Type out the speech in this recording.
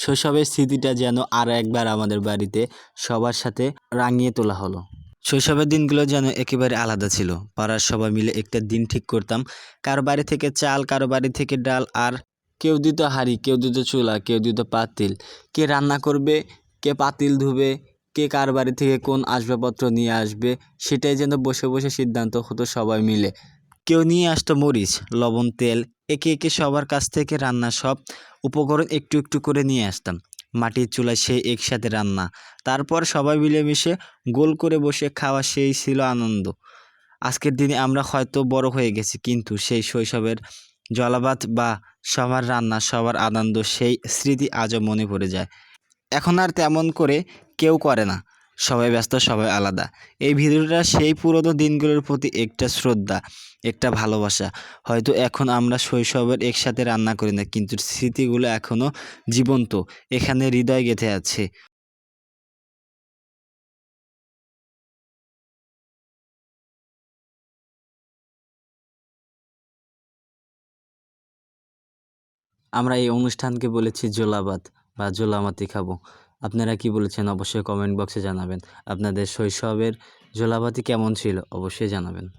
শৈশবের স্মৃতিটা যেন আরও একবার আমাদের বাড়িতে সবার সাথে রাঙিয়ে তোলা হলো। শৈশবের দিনগুলো যেন একেবারে আলাদা ছিল। পাড়ার সবাই মিলে একটা দিন ঠিক করতাম। কারও বাড়ি থেকে চাল, কারও বাড়ি থেকে ডাল, আর কেউ দিত হাঁড়ি, কেউ দিত চুলা, কেউ দিত পাতিল। কে রান্না করবে, কে পাতিল ধুবে, কে কার বাড়ি থেকে কোন আসবাবপত্র নিয়ে আসবে, সেটাই যেন বসে বসে সিদ্ধান্ত হতো সবাই মিলে। কেউ নিয়ে আসতো মরিচ, লবণ, তেল একে একে সবার কাছ থেকে রান্না সব উপকরণ একটু একটু করে নিয়ে আসতাম। মাটির চুলায় সেই একসাথে রান্না। তারপর সবাই মিলেমিশে গোল করে বসে খাওয়া সেই ছিল আনন্দ। আজকের দিনে আমরা হয়তো বড় হয়ে গেছি, কিন্তু সেই শৈশবের জলাভাত বা সবার রান্না, সবার আনন্দ, সেই স্মৃতি আজও মনে পড়ে যায়। এখন আর তেমন করে কেউ করে না। সবাই ব্যস্ত, সবাই আলাদা। এই ভিডিওটা সেই পুরনো দিনগুলোর প্রতি একটা শ্রদ্ধা, একটা ভালোবাসা। হয়তো এখন আমরা শৈশবের একসাথে রান্না করি না, কিন্তু স্মৃতিগুলো এখনও জীবন্ত, এখানে হৃদয় গেঁথে আছে। আমরা এই অনুষ্ঠানকে বলেছি জোলাবাদ বা জোলামাতি খাব। আপনারা কি বলেছেন অবশ্যই কমেন্ট বক্সে জানাবেন। আপনাদের শৈশবের জোলাবাতি কেমন ছিল? অবশ্যই জানাবেন।